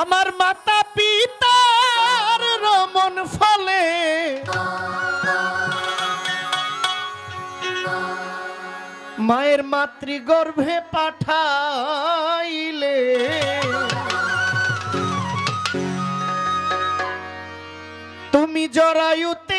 আমার মাতা পিতার রমন ফলে মায়ের মাতৃগর্ভে পাঠাইলে। তুমি জরায়ুতে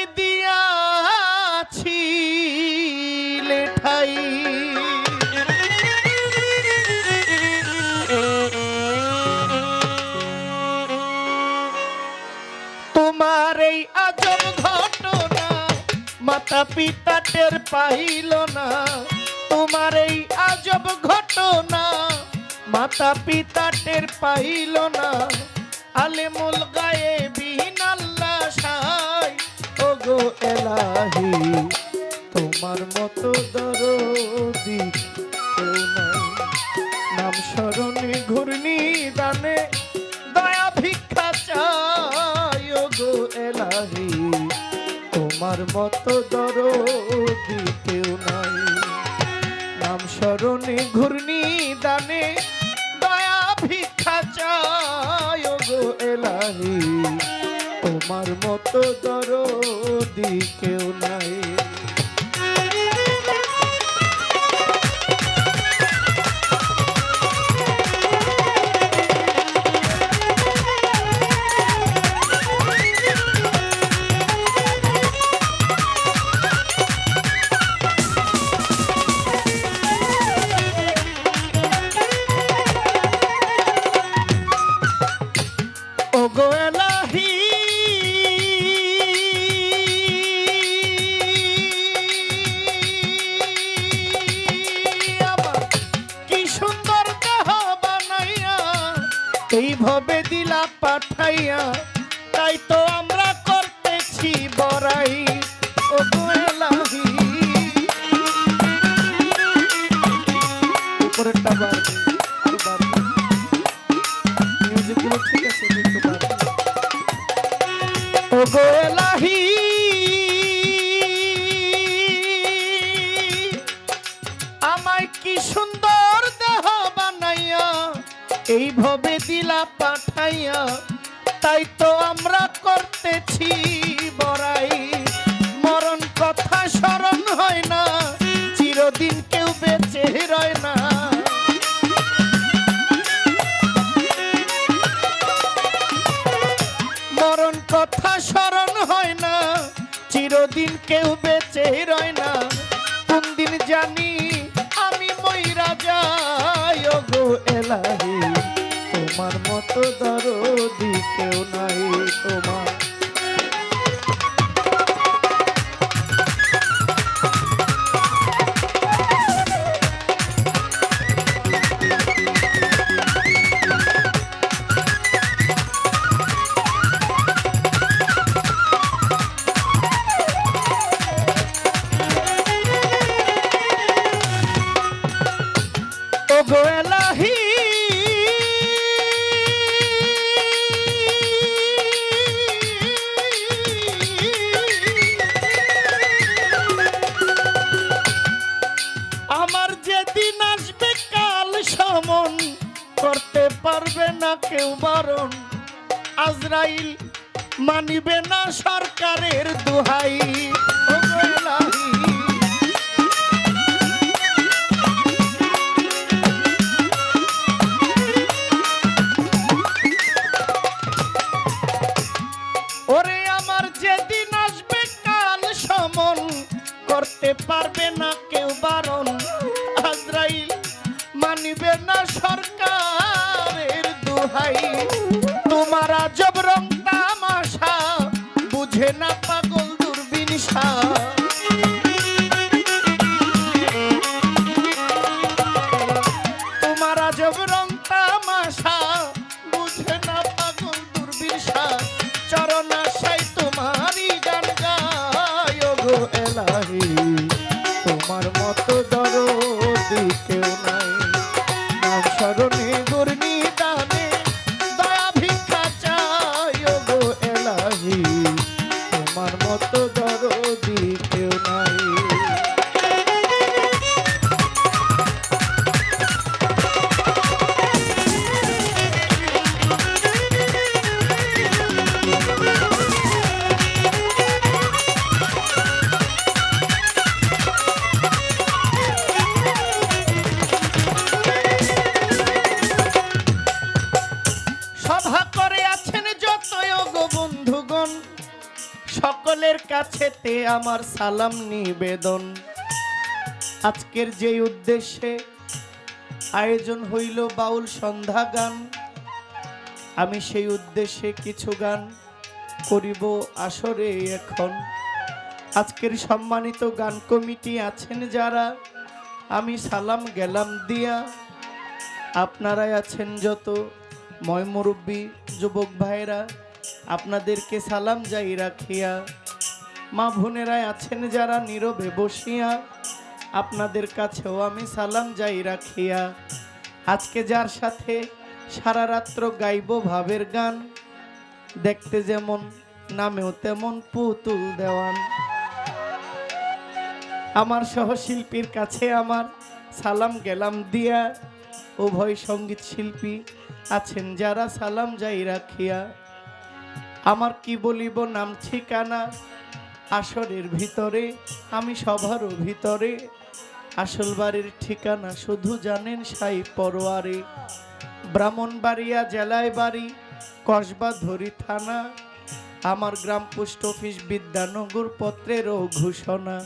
পিতা টের পাইল না। তোমার এই আজব ঘটনা মাতা পিতা টের পাইল না। আলেমুল তোমার মতো দরদি কেউ নাই। নাম স্মরণে ঘূর্ণি দানে দয়া ভিক্ষা চায় গো এলাহি। তোমার মতো দরদি কেউ নাই। এইভাবে দিলা পাঠাইয়া তাই তো আমরা করতেছি বড়াই। পাঠাইয়া, তাই তো আমরা করতেছি বড়াই। মরণ কথা স্মরণ হয় না, চিরদিন কেউ বেঁচে রয় না। মরণ কথা স্মরণ হয় না, চিরদিন কেউ বেঁচে রয় না। জানি আমি ময়রা যাই গো এলাহি। ও গো এলাহি আমার যেদিন আসবে কাল সমন, করতে পারবে না কেউ বারণ। আজরাইল মানিবে না সরকারের দুহাই। ও এলাহি রং তামাশা বুঝে না কাছেতে আমার সালাম নিবেদন। আজকের যে উদ্দেশ্যে আয়োজন হইল বাউল সন্ধ্যা গান, আমি সেই উদ্দেশ্যে কিছু গান করিব আসরে এখন। আজকের সম্মানিত গান কমিটি আছেন যারা, আমি সালাম গেলাম দিয়া, আপনারাই আছেন যত ময় মুরব্বী, যুবক ভাইরা আপনাদেরকে সালাম যাই রাখিয়া। মা বোনেরাই আছেন যারা নীরবে বসিয়া, আপনাদের কাছেও আমি সালাম যাই রাখিয়া। আজকে যার সাথে সারা রাত্র গাইব ভাবের গান, দেখতে যেমন, নামেও তেমন পুতুল দেওয়ান। আমার সহশিল্পীর কাছে আমার সালাম গেলাম দিয়া, উভয় সংগীত শিল্পী আছেন যারা সালাম যাই রাখিয়া। আমার কি বলিব নাম ঠিকানা? আসরের ভিতরে, আমি সবারও ভিতরে। আসল বাড়ির ঠিকানা শুধু জানেন সাই পরোয়ারে। ব্রাহ্মণবাড়িয়া জেলায় বাড়ি, কসবা ধরি থানা। আমার গ্রাম পোস্ট অফিস বিদ্যানগর পত্রেরও ঘোষণা।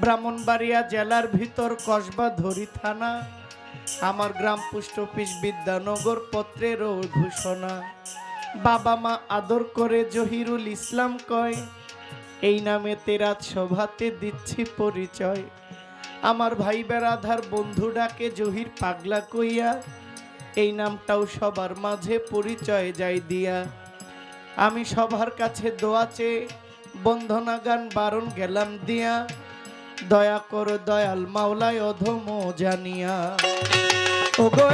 ব্রাহ্মণবাড়িয়া জেলার ভিতর, কসবা ধরি থানা। আমার গ্রাম পোস্ট অফিস বিদ্যানগর পত্রেরও ঘোষণা। বাবা মা আদর করে জহিরুল ইসলাম কয়, এই নামে তেরাত সভাতে দিচ্ছি পরিচয়। আমার ভাই বেড়াধার বন্ধু ডাকে জহির পাগলা কইয়া, এই নামটাও সবার মাঝে পরিচয় যাই দিয়া। আমি সবার কাছে দোয়া চেয়ে বন্ধনা গান বারণ গেলাম দিয়া। দয়া কর দয়াল মাওলায় অধম জানিয়া। ও গো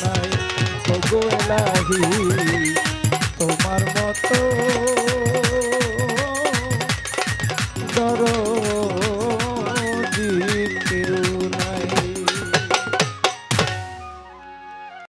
নাই তবু এলাহি তোমার মতো